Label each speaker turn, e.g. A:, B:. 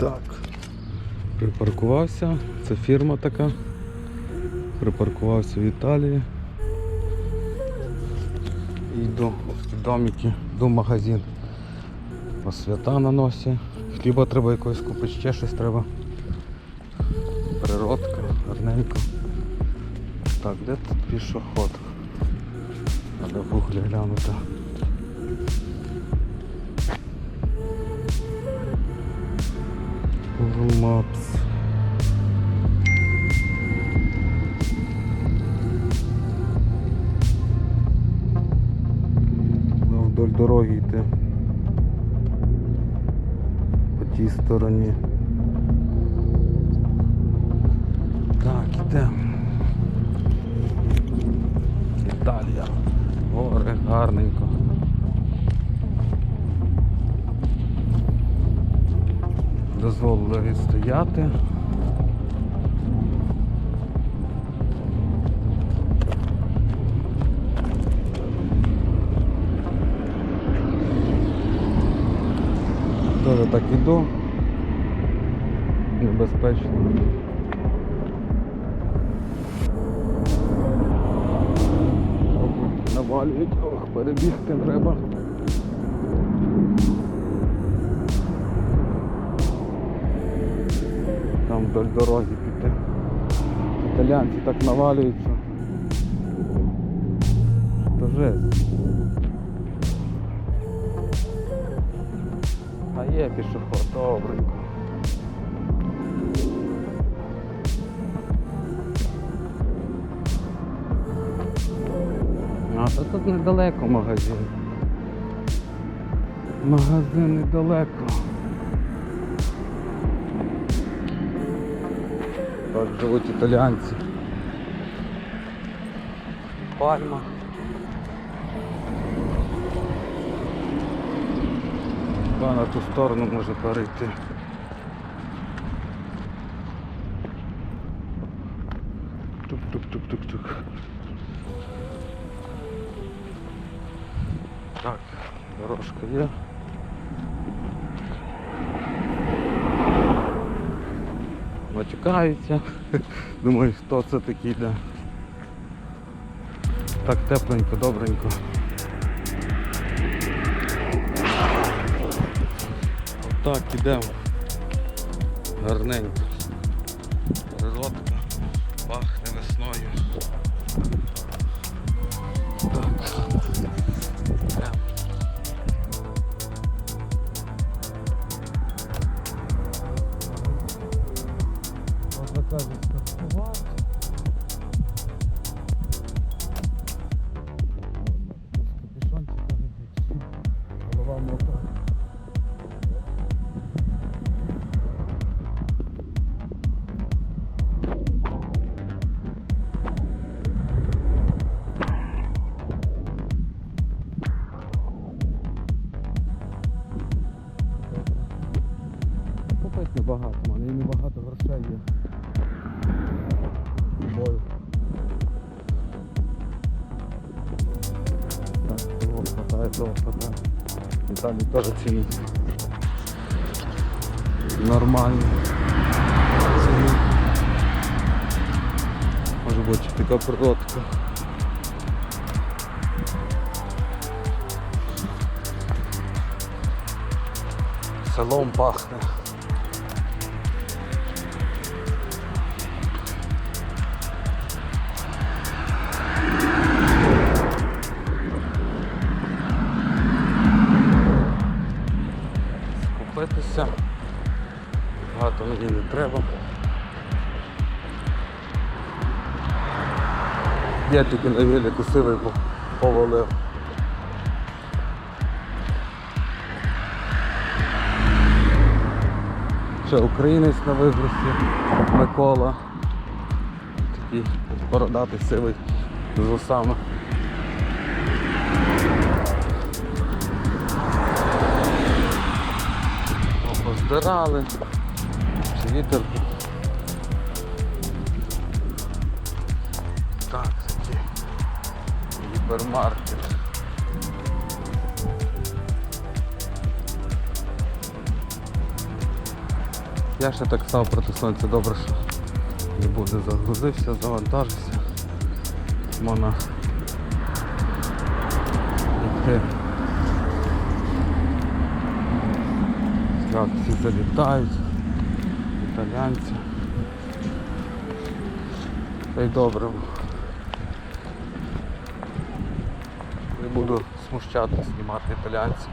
A: Так. Припаркувався. Це фірма така. Припаркувався в Італії. І в домики, в магазин. По свята на носі. Хліба треба якогось купити, ще щось треба. Природка, гарненько. Так, де тут пішоход? Треба в гуглі глянути. Google Maps. Вдоль дороги йти. По тій стороні. Так, йдемо. Італія. Гори, гарненько. Дозволили відстояти. Тоже так іду. Небезпечно. Навалюють, ох, перебігти треба. Там вдоль дороги піти. Італіянці так навалюються. То жесть. А є пішоход, добренько. А то тут недалеко магазин. Магазин недалеко. Так живуть італіянці. Пальма. Ба на ту сторону може перейти. Тук-тук-тук-тук-тук. Так, дорожка є. Матюкаються. Думаю, хто це такий, да. Так тепленько, добренько. Отак ідемо. Гарненько. Природка пахне весною. Так. Кажуть, стартував. Капюшончик каже, голова мокра. В мене і небагато грошей є. Того хватає, того хватає. І там і теж ціни. Нормальні. Ціни. Може бути така природка. Селом пахне. Багато мені не треба. Я тільки на велику сивий повалив. Ще українець на вигрузці Микола. Такий бородатий сивий з усами. О, Поздирали. Вітер. Так, такий гіпермаркет. Я ще так став проти сонця, добре, що не буде загрузився, завантажився. Можна йти. Як всі залітають, італійці. Та й добре. Не буду смущати, знімати італійців.